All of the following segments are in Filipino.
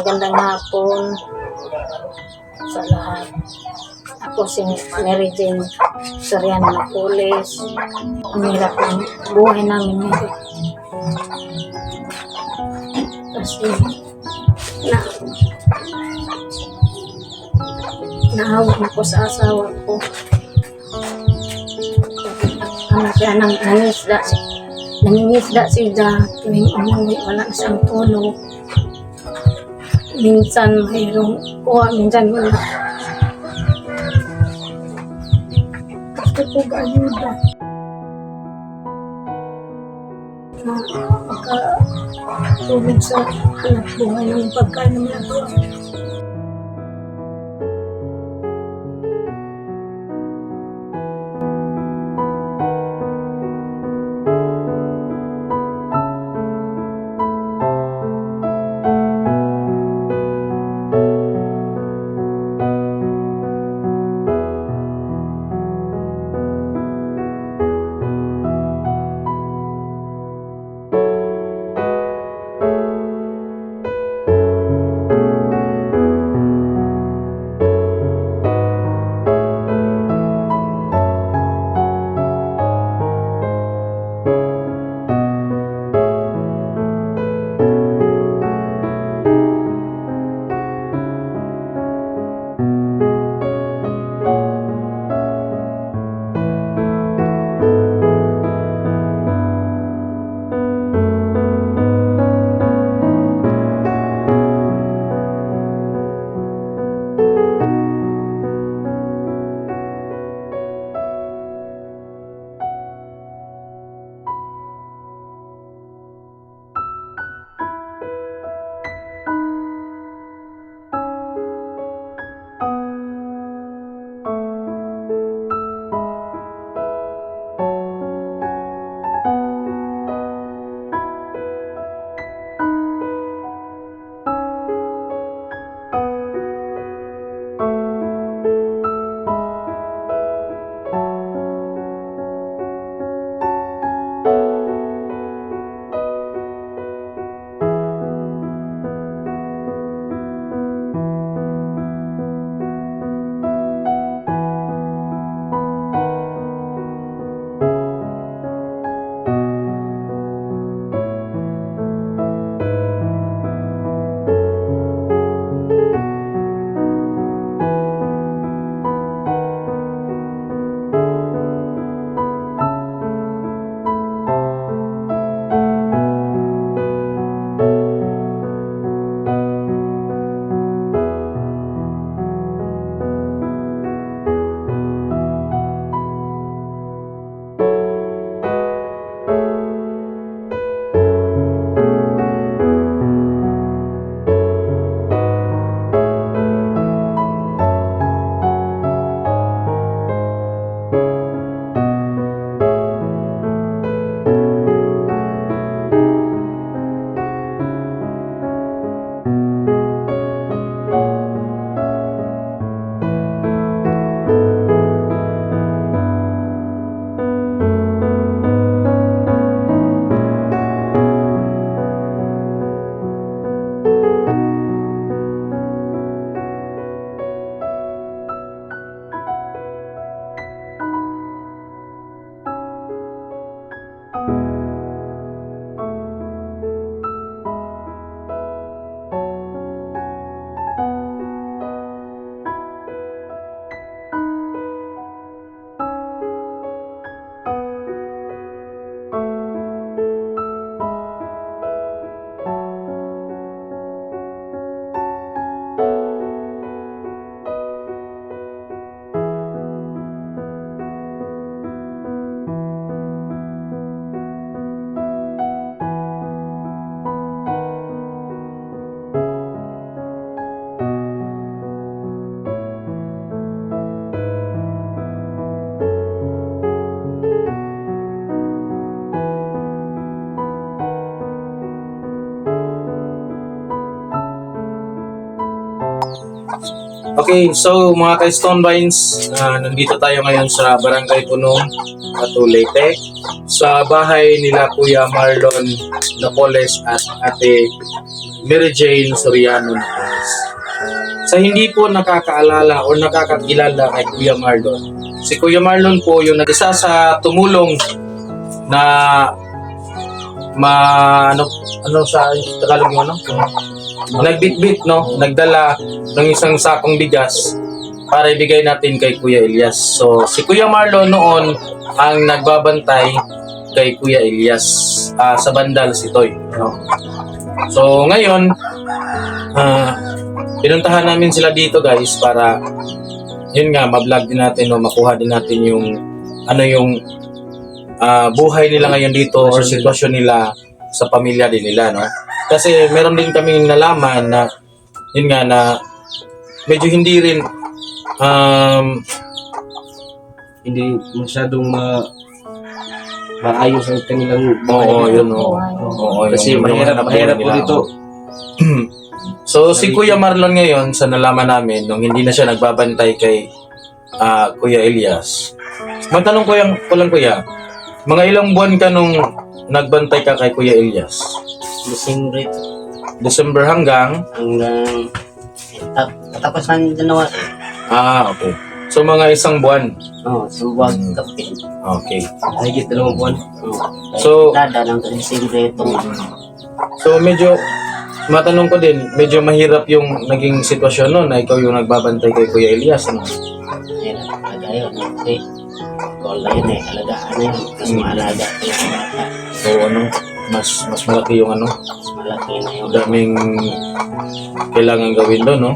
magandang hapon sa lahat. Ako si Mary Jane Soriano Napoles. Ang hirap ng buhay namin ngayon. Kasi na naawag ako sa asawa ko. Ano siya, nang, nangisda nangingisda si Da tuwing umuwi, wala siyang tulog. Minsan mayroong kuha, minsan wala. Ko ba ayuda? Na pagka sa anak buhay ng pagkain ng mga Okay, so mga ka-Stone Vines, ah, nandito tayo ngayon sa Barangay Punong, Leyte, sa bahay nila Kuya Marlon Napoles at Ate Mary Jane Soriano Napoles. Sa hindi po nakakaalala o nakakakilala kay Kuya Marlon, si Kuya Marlon po yung nag-isa sa tumulong na ma ano ano sa Tagalog mo ano nagbitbit no? Nagdala ng isang sakong bigas para ibigay natin kay Kuya Elias. So si Kuya Marlon noon ang nagbabantay kay Kuya Elias ah, sa bandal si Toy no? So ngayon ah, pinuntahan namin sila dito guys para yun nga ma-vlog din natin no? Makuha din natin yung ano yung ah, buhay nila ngayon dito or sitwasyon nila sa pamilya din nila, no? Kasi meron din kami nalaman na, yun nga na, medyo hindi rin, um, hindi masyadong ma maayos ang kanilang oo, yun, oo. Buhay. Oo, Kasi yung mahirap, mahirap buhay po dito. so, si Kuya Marlon ngayon, sa nalaman namin, nung hindi na siya nagbabantay kay ah, Kuya Elias, magtanong ko yung, ko lang Kuya, mga ilang buwan ka nung nagbantay ka kay Kuya Elias? December December hanggang hanggang tap, tapos ng January. Ah, okay. So mga isang buwan. Oh, subuag kapit. Okay. Mahigit dalawang buwan. Oh, So- dada ng December itong So medyo matanong ko din, medyo mahirap yung naging sitwasyon noon na ikaw yung nagbabantay kay Kuya Elias. Ano? hirap talaga yun. Kasi wala yun eh, alagaan na yun. Mas Mm. maalaga ko yung bata. So ano, mas mas malaki yung ano, Mas malaki na yung daming kailangan gawin doon, no?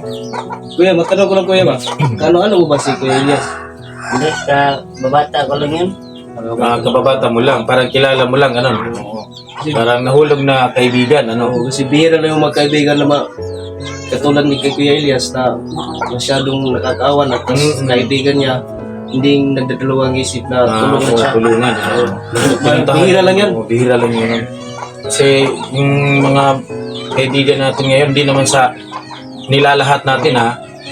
Kuya, matanong ko lang kuya ba? Kano-ano mo ba si Kuya Elias? Hindi ka babata ko lang yun. Ah, kababata mo lang, parang kilala mo lang, ano? Oo. Parang nahulog na kaibigan, ano? Oo, kasi bihira lang yung magkaibigan na ma- katulad ni kay Kuya Elias na masyadong nakakaawan at tas Mm. kaibigan niya hindi nagdadalawang isip na Ah, tulungan siya. tulungan. Bihira lang yan. oo, Bihira lang yun. Kasi yung mga kaibigan natin ngayon, hindi naman sa nilalahat natin ha.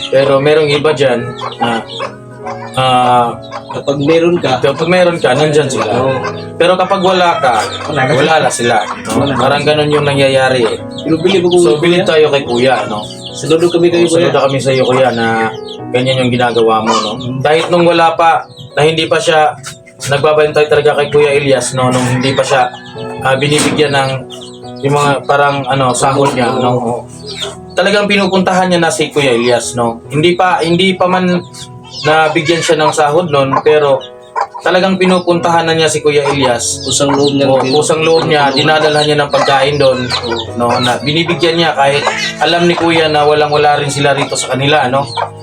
Pero merong iba dyan na ah, Kapag meron ka, kapag meron ka, nandyan sila. oo, Pero kapag wala ka, wala na sila. No? Parang ganun yung nangyayari eh. pero So, kuya. bilid tayo kay kuya, no? Saludo kami kayo kuya. Sunod na kami sa iyo, kuya, na ganyan yung ginagawa mo, no? Kahit nung wala pa, na hindi pa siya nagbabantay talaga kay Kuya Elias, no? Nung hindi pa siya ah, binibigyan ng yung mga parang ano sahod niya, no? Talagang pinupuntahan niya na si Kuya Elias, no? Hindi pa hindi pa man nabigyan siya ng sahod noon, pero talagang pinupuntahan na niya si Kuya Elias Kusang loob niya. o kusang loob niya, dinadala niya ng pagkain doon. No, na binibigyan niya kahit alam ni Kuya na walang-wala rin sila rito sa kanila, no?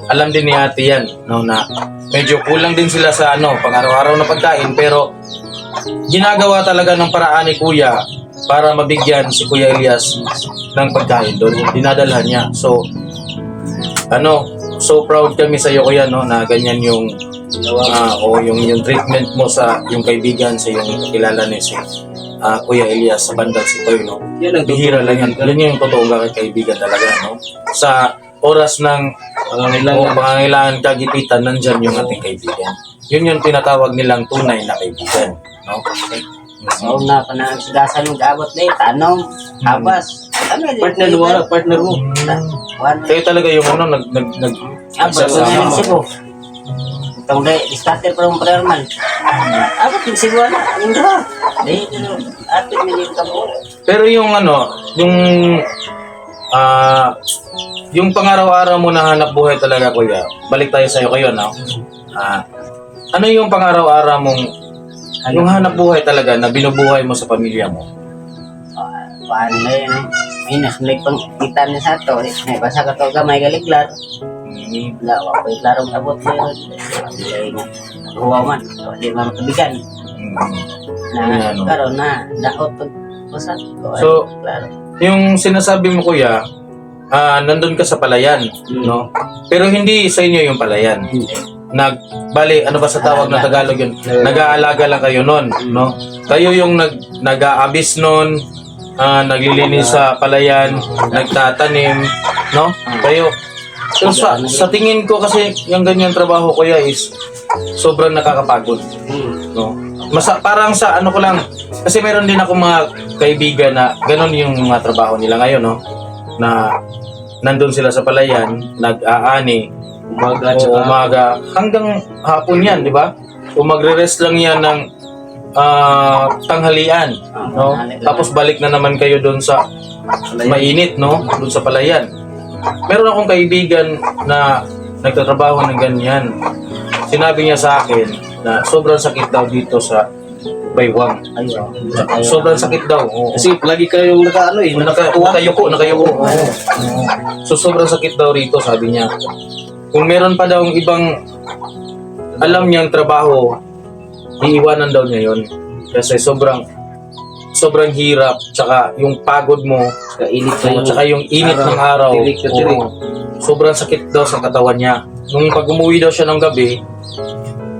Alam din ni Ate yan, no, na medyo kulang din sila sa ano, pang-araw-araw na pagkain, pero ginagawa talaga ng paraan ni Kuya para mabigyan si Kuya Elias ng pagkain doon. Dinadalhan niya. So, ano, so proud kami sa iyo Kuya, no, na ganyan yung ah o yung yung treatment mo sa yung kaibigan sa yung kilala ni si ah, Kuya Elias sa bandang si Toy, no? Yan ang Bihira lang yan. Yan yung totoong kaibigan talaga, no? Sa oras ng Pangangailangan. pangangailangan kagipitan, nandyan yung ating kaibigan. Yun yung tinatawag nilang tunay na kaibigan, no? Oo nga pa na sigasan yung abot na. Tanong, habas. Ano yun? Partner mo, wala, partner mo. Kayo talaga yung ano, nag, nag, nag, Abot ko nagsasama. na yung Itong day, starter pa yung prayer man. Yung sibo na. Yung dua. Day, atin million ka mo. Pero yung ano, yung ah yung pangaraw-araw mo na hanap buhay talaga, kuya. Balik tayo sa iyo kayo, no? Ah, ano yung pangaraw-araw mong yung hanap buhay talaga na binubuhay mo sa pamilya mo? Paano na yun? Ay, nasulik pang kita niya sa to. May basa ka to gamay galiglar. Hmm, Wala, wakoy klarong abot na yun. Ay, nga. Naghuwa man. Hmm. Na, Ano? karon na, daot pag basa. So, klaro. Yung sinasabi mo, kuya, ah nandun ka sa palayan, no? Pero hindi sa inyo yung palayan. Nag, bali, ano ba sa tawag na Tagalog yun? Nag-aalaga lang kayo nun, no? Kayo yung nag, nag-aabis nun, ah, naglilinis sa palayan, nagtatanim, no? Kayo. So, sa, sa tingin ko kasi yung ganyan trabaho kuya is sobrang nakakapagod, Hmm. no? Masa, parang sa ano ko lang, kasi meron din ako mga kaibigan na ganun yung mga trabaho nila ngayon, no? na nandun sila sa palayan, nag-aani, Umaga o umaga, hanggang hapon yan, di ba? O magre-rest lang yan ng ah, tanghalian, no? Tapos balik na naman kayo doon sa mainit, no? Doon sa palayan. Meron akong kaibigan na nagtatrabaho ng ganyan. Sinabi niya sa akin na sobrang sakit daw dito sa Baywang. Ayun. Sobrang sakit daw. oo. Kasi lagi kayong nakaano eh. Naka, nakayuko, nakayuko. Oo. So sobrang sakit daw rito, sabi niya. Kung meron pa daw ibang alam niyang trabaho, iiwanan daw niya yon Kasi sobrang sobrang hirap, tsaka yung pagod mo, Kainit Oo, kayo. tsaka yung init ng araw. Tirik na tirik. oo. sobrang sakit daw sa katawan niya. Nung pag umuwi daw siya ng gabi,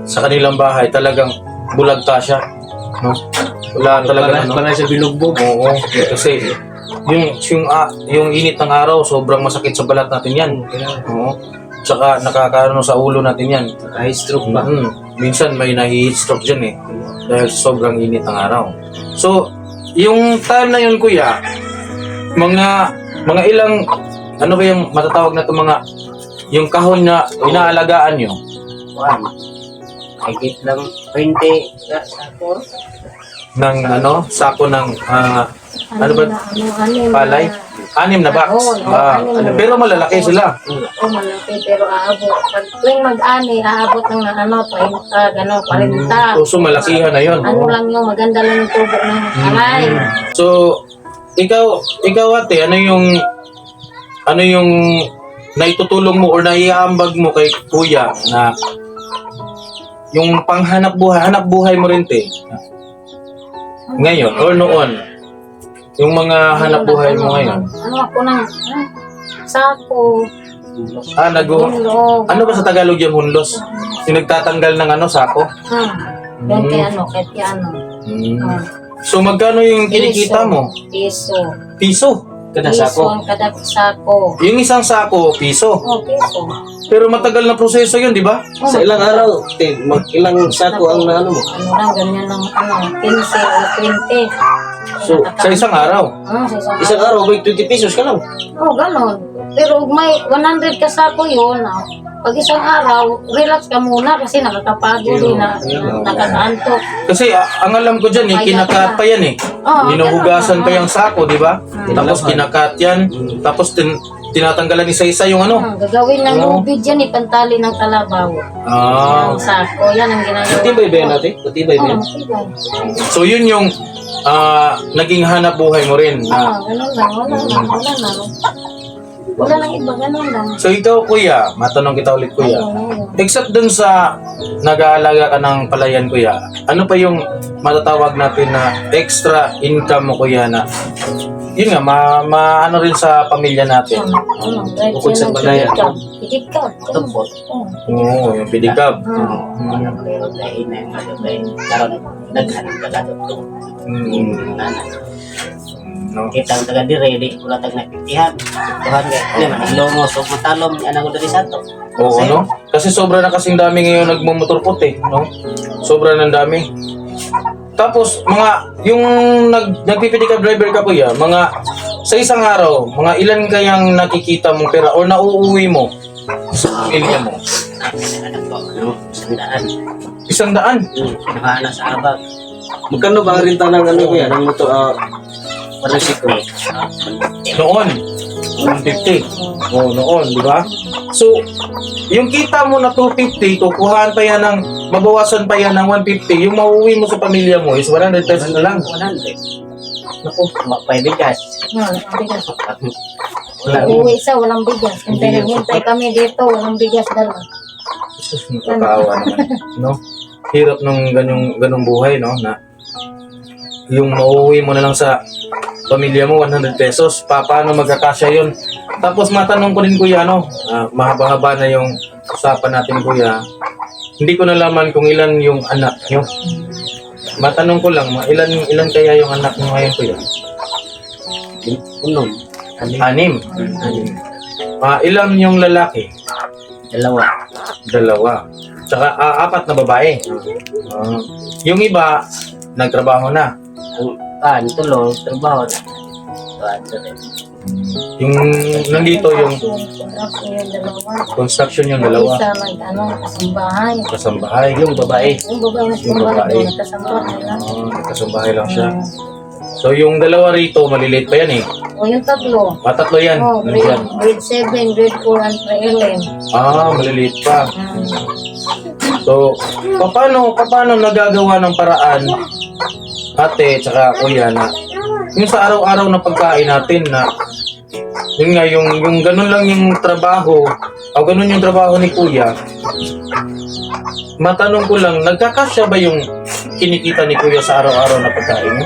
sa kanilang bahay, talagang bulagta siya. No? Wala talaga Para, ano. para sa bilugbog. Oo, kasi yung yung ah, yung init ng araw sobrang masakit sa balat natin 'yan. Oo. Tsaka nakakaano sa ulo natin 'yan. High stroke ba? Mm, minsan may nahi-heat stroke diyan eh dahil sa sobrang init ng araw. So, yung time na yun kuya, mga mga ilang ano ba yung matatawag na to mga yung kahon na inaalagaan nyo Kuan. Higit lang 20 sa sako. ng ano sako ng ah, Ano ba? na, ano, anim palay na- anim na box Oo, oo, Ah, anim na pero malalaki sila Oo, malaki, pero aabot. Pag tuwing mag-ani, aabot ng ano, 30, gano'n, 40. so, so malakihan na yun Ano lang yung maganda lang yung tubo ng alay. So, ikaw, ikaw ate, ano yung, ano yung naitutulong mo or naiambag mo kay kuya na yung panghanap buhay, hanap buhay mo rin, te. Ngayon, or noon, yung mga hanap buhay mo ngayon. Ano ako ng ah, sako, Ah, nag hulog. ano ba sa Tagalog yung hunlos? Yung nagtatanggal ng ano, sako? Ah, yun kay ano, kay kay ano. Hmm. Ah, So, magkano yung kinikita piso, mo? Piso. Piso. Kada Piso sako. ang kada sako. Yung isang sako, piso. Oh, piso. Pero matagal na proseso yun, di ba? Oh, Sa ilang araw, te, mag ilang sako ang naano mo. ano lang, ganyan ng ano, 15 o 20. So, Sa isang araw. Ah, sa isang Isang araw, may 20 pesos ka lang. Oo, ganon. Pero may 100 ka sako yun. ah. Pag isang araw, relax ka muna kasi nakakapagod din na, na nakakaantok. Kasi ah, ang alam ko dyan, eh, Kaya kinakat ka. pa yan eh. Oo, Hinuhugasan ganun. pa yung sako, di ba? Tapos kinakat yan, tapos tin tinatanggalan isa-isa yung ano. Ah, gagawin ng Oo. lubid yan, ipantali ng kalabaw. Ah. Ang sako, yan ang ginagawa. Matibay ba yan natin? Matibay ba Oo, yan? matibay. So yun yung ah, naging hanap buhay mo rin. Ah, Na, ganun lang, wala lang, wala lang. Wala lang iba, ganun lang. so ikaw kuya, matanong kita ulit kuya. Ayun. Except dun sa nag-aalaga ka ng palayan kuya, ano pa yung matatawag natin na extra income mo kuya na yun nga, ma, ma- ano rin sa pamilya natin. Ano, ano, kahit Bukod sa pidikab. Pidikab. Tumpot. Oo. Yung ko pero dahil na yung ano ba karon daghan ka ka. Mm, Nana. no? Kita ang taga dire di wala tag napitihan. Tuhan kay di man ilomo so matalom ana ko diri sa to. Oo, no? Kasi sobra na kasing dami ngayon nagmumotor puti, no? Sobra ng dami. Tapos, mga, yung nag, nagpipidikab driver ka po ya, mga, sa isang araw, mga ilan kayang nakikita mong pera o nauuwi mo sa pamilya mo? Ano sandaan. Isang daan. Kinuha na sa abag. Magkano ba ang rinta ng ano ko yan? Ng motor, ah, motorsiklo? Noon, 150. Oo, noon, di ba? So, yung kita mo na 250, kukuhaan pa yan ng, mabawasan pa yan ng 150, yung mauuwi mo sa pamilya mo is 100 pesos na lang. 100. Naku, mapay bigas. Uwi isa, walang bigas. Hintay, hintay kami dito, walang bigas dala. Jesus, nakakaawa naman. No? Hirap nung ganyong, ganong buhay, no? Na yung mauwi mo na lang sa pamilya mo, 100 pesos. Pa, paano magkakasya yun? Tapos matanong ko din, kuya, no? Ah, mahaba-haba na yung usapan natin, kuya. Hindi ko nalaman kung ilan yung anak nyo. Matanong ko lang, ilan ilan kaya yung anak nyo ngayon, kuya? Unom. Anim. Anim. Ah, ilan yung lalaki? Dalawa. Dalawa. Tsaka ah, apat na babae. Ah, yung iba, nagtrabaho na. Ang pan, tulong, trabaho na. Tuwan rin. Yung nandito yung Construction yung dalawa. construction yung dalawa. Isa nag ano, kasambahay. Kasambahay. Yung babae. Yung babae na Yung sumbahay babae. nagkasambahay lang. Ah, kasambahay lang siya. So yung dalawa rito, maliliit pa yan eh. O yung tatlo. Ah, tatlo yan. Oh, grade, grade 7, grade 4, and pre-11. Ah, maliliit pa. Mm. So, paano, paano nagagawa ng paraan, ate, tsaka kuya, na yung sa araw-araw na pagkain natin na yun nga, yung, yung ganun lang yung trabaho, o ganun yung trabaho ni kuya, matanong ko lang, nagkakasya ba yung kinikita ni kuya sa araw-araw na pagkain?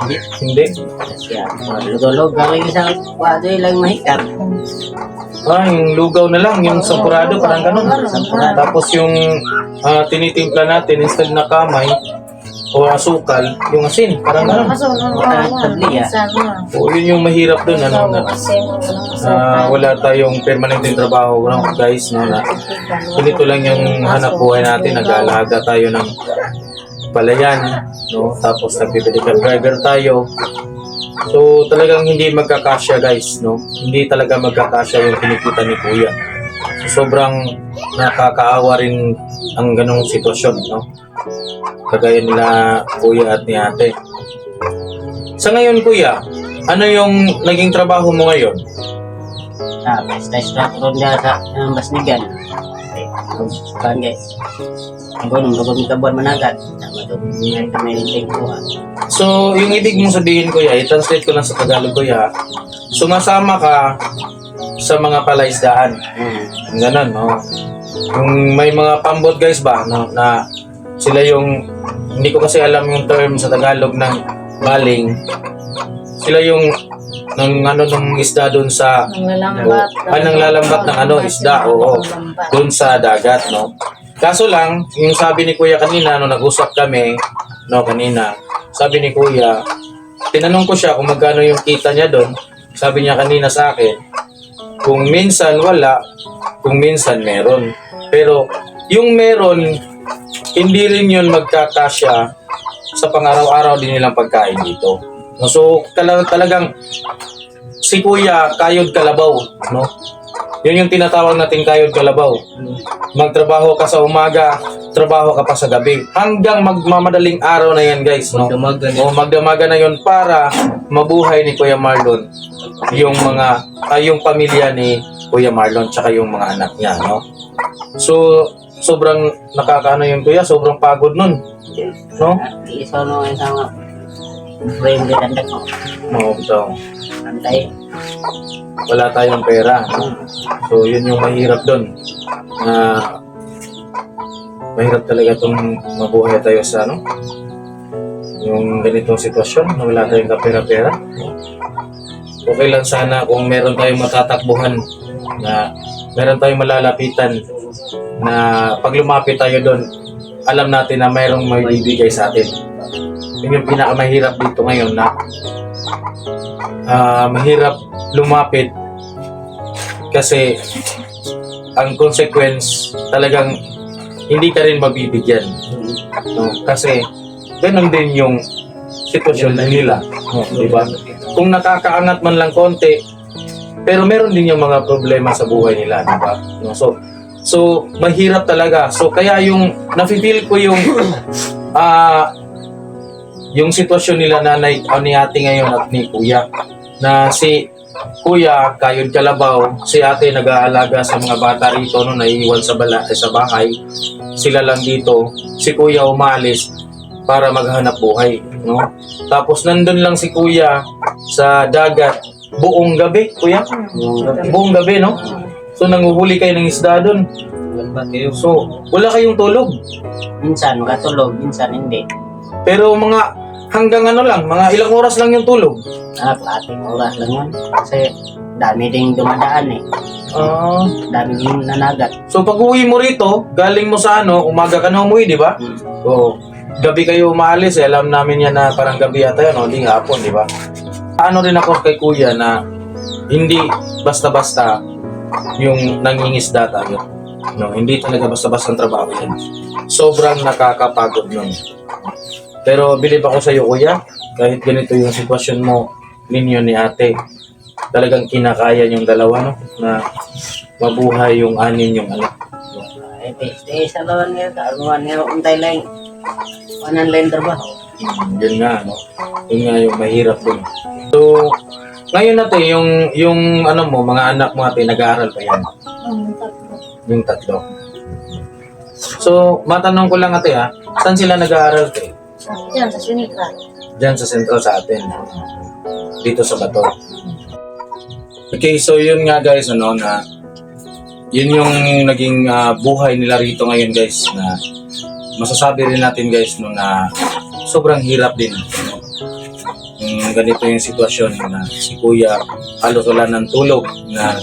Hindi. Hindi. Siya. Lugolog. Galing isang kwado lang mahikap. Ah, yung lugaw na lang, yung sampurado, parang ganun. Sampurado. Tapos yung ah, tinitimpla natin, instead na kamay o asukal, yung asin, parang. Kaso, Ah, ano, tabliya. minsan na. O, yun yung mahirap dun, ano, na, na asukal. wala tayong permanenteng trabaho, no, guys, no, na ganito lang yung hanap buhay natin, nag-aalaga tayo ng palayan, no, tapos nagpipilikan driver tayo. So, talagang hindi magkakasya, guys, no, hindi talaga magkakasya yung kinikita ni Kuya. So, sobrang nakakaawa rin ang ganong sitwasyon, no, kagaya nila Kuya at ni Ate. Sa ngayon, Kuya, ano yung naging trabaho mo ngayon? Ah, basta instructor niya sa um, Basnigan. Kan guys. Ang gunung, bago mi kabuan managat. Tama to. Ngayon kami rin ko. So, yung ibig mong sabihin, Kuya, i-translate ko lang sa Tagalog, Kuya, sumasama ka sa mga palaisdaan. Yung Ganun, no? Yung may mga pambot guys ba, no, na sila yung, hindi ko kasi alam yung term sa Tagalog ng maling. Sila yung, ng ano, ng isda doon sa, Nanglalambat. Ah, nanglalambat ng ano, isda, oo. Doon sa dagat, no? Kaso lang, yung sabi ni Kuya kanina, no, nag-usap kami, no, kanina, sabi ni Kuya, tinanong ko siya kung magkano yung kita niya doon, sabi niya kanina sa akin, kung minsan wala, kung minsan meron. Pero, yung meron, hindi rin yun magkakasya sa pang-araw-araw din nilang pagkain dito. No, so, tala- talagang si Kuya, kayod kalabaw, no? Yun yung tinatawag nating kayod kalabaw. Magtrabaho ka sa umaga, trabaho ka pa sa gabi. Hanggang magmamadaling araw na yan, guys, no? Damagan. O magdamaga na yon para mabuhay ni Kuya Marlon yung mga ay yung pamilya ni Kuya Marlon tsaka yung mga anak niya, no? So, sobrang nakakaano yun, Kuya, sobrang pagod nun, no? Iso no isang frame din dako. No, so, Antay. wala tayong pera? So, yun yung mahirap doon. Na mahirap talaga itong mabuhay tayo sa ano? Yung ganitong sitwasyon na wala tayong kapera-pera. Okay lang sana kung meron tayong matatakbuhan na meron tayong malalapitan na pag lumapit tayo doon, alam natin na mayroong may bibigay sa atin. Yun yung pinakamahirap dito ngayon na ah, mahirap lumapit kasi ang consequence talagang hindi ka rin mabibigyan. No? Kasi ganun din yung sitwasyon nila. No? Di ba? Kung nakakaangat man lang konti, pero meron din yung mga problema sa buhay nila, di ba? No? So, so mahirap talaga. So kaya yung nafe-feel ko yung ah yung sitwasyon nila nanay o ni ate ngayon at ni kuya? Na si kuya kayod kalabaw si ate nag-aalaga sa mga bata rito no naiiwan sa bala eh, sa bahay. Sila lang dito. Si kuya umalis para maghanap buhay no? Tapos nandun lang si kuya sa dagat buong gabi kuya? Buong gabi no? So nanguhuli kayo ng isda doon so wala kayong tulog? Minsan makatulog, minsan hindi. Pero mga hanggang ano lang mga ilang oras lang yung tulog Ah, ating oras lang yun. Kasi dami ding dumadaan eh. Ah, Dami ding nanagat. so pag uwi mo rito, galing mo sa ano, umaga ka na umuwi, di ba? Hmm. So, gabi kayo umaalis, eh. alam namin yan na parang gabi ata yan, o, hindi hapon, di ba? Ano rin ako kay kuya na hindi basta-basta yung nangingisda tayo. No, hindi talaga basta-basta ang trabaho yan. Sobrang nakakapagod nun. Pero bilib ako sa iyo, kuya. Kahit ganito yung sitwasyon mo, ninyo ni ate. Talagang kinakaya yung dalawa, no? Na mabuhay yung anin yung anak. Ay, stay sa lawan niya. Karuan niya, untay lang. Wanan lang trabaho. Mm, yun nga, no? Yun nga yung mahirap dun. So, ngayon natin, yung, yung ano mo, mga anak mo ate, nag-aaral pa yan. Ang tatlo. Yung tatlo. So, matanong ko lang ate ha, saan sila nag-aaral? Sa, yan, sa sinika. Diyan sa sentral sa atin. Dito sa Bato. Okay, so yun nga guys, ano, na yun yung naging ah, buhay nila rito ngayon guys na masasabi rin natin guys no na sobrang hirap din no? yung ganito yung sitwasyon na si kuya halos wala ng tulog na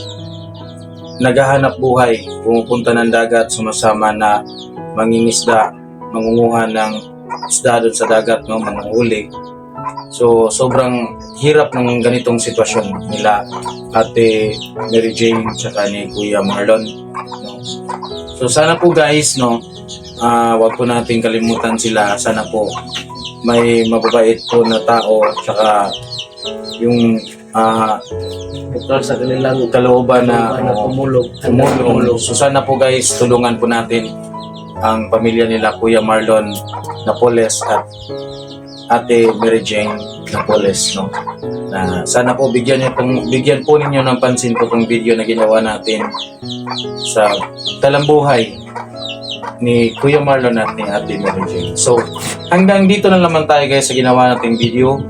naghahanap buhay pumupunta ng dagat sumasama na mangingisda mangunguha ng isda doon sa dagat no manguhuli so sobrang hirap ng ganitong sitwasyon nila ate Mary Jane tsaka ni Kuya Marlon no? so sana po guys no ah wag po nating kalimutan sila sana po may mababait po na tao tsaka yung ah Bukal sa kanilang kalooban na na oh, tumulong. tumulong. So sana po guys, tulungan po natin ang pamilya nila Kuya Marlon Napoles at Ate Mary Jane Napoles, no? Na sana po bigyan niyo tong bigyan po ninyo ng pansin po tong video na ginawa natin sa talambuhay ni Kuya Marlon at ni Ate Mary Jane. So, hanggang dito na naman tayo guys sa ginawa nating video.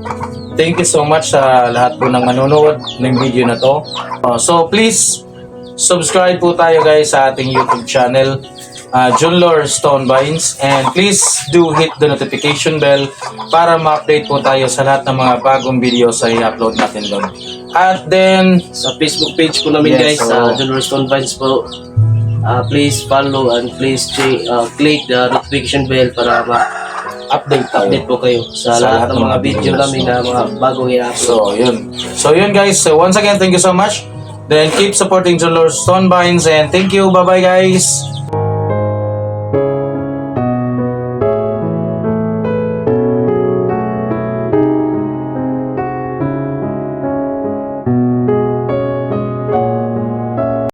Thank you so much sa lahat po ng manonood ng video na to. Uh, so, please subscribe po tayo guys sa ating YouTube channel, uh, John Lore Stonebines. And please do hit the notification bell para ma-update po tayo sa lahat ng mga bagong videos na i-upload natin doon. At then, Sa Facebook page po namin Yes, guys, so- sa John Stone Vines po. Ah, please follow and please ah, click the notification bell para ma-update tayo. po kayo sa, lahat ng mga video namin na mga bagong i-upload. So, yun. So, yun guys. So, once again, thank you so much. Then, keep supporting John Lore Stonebines. And thank you. Bye-bye guys.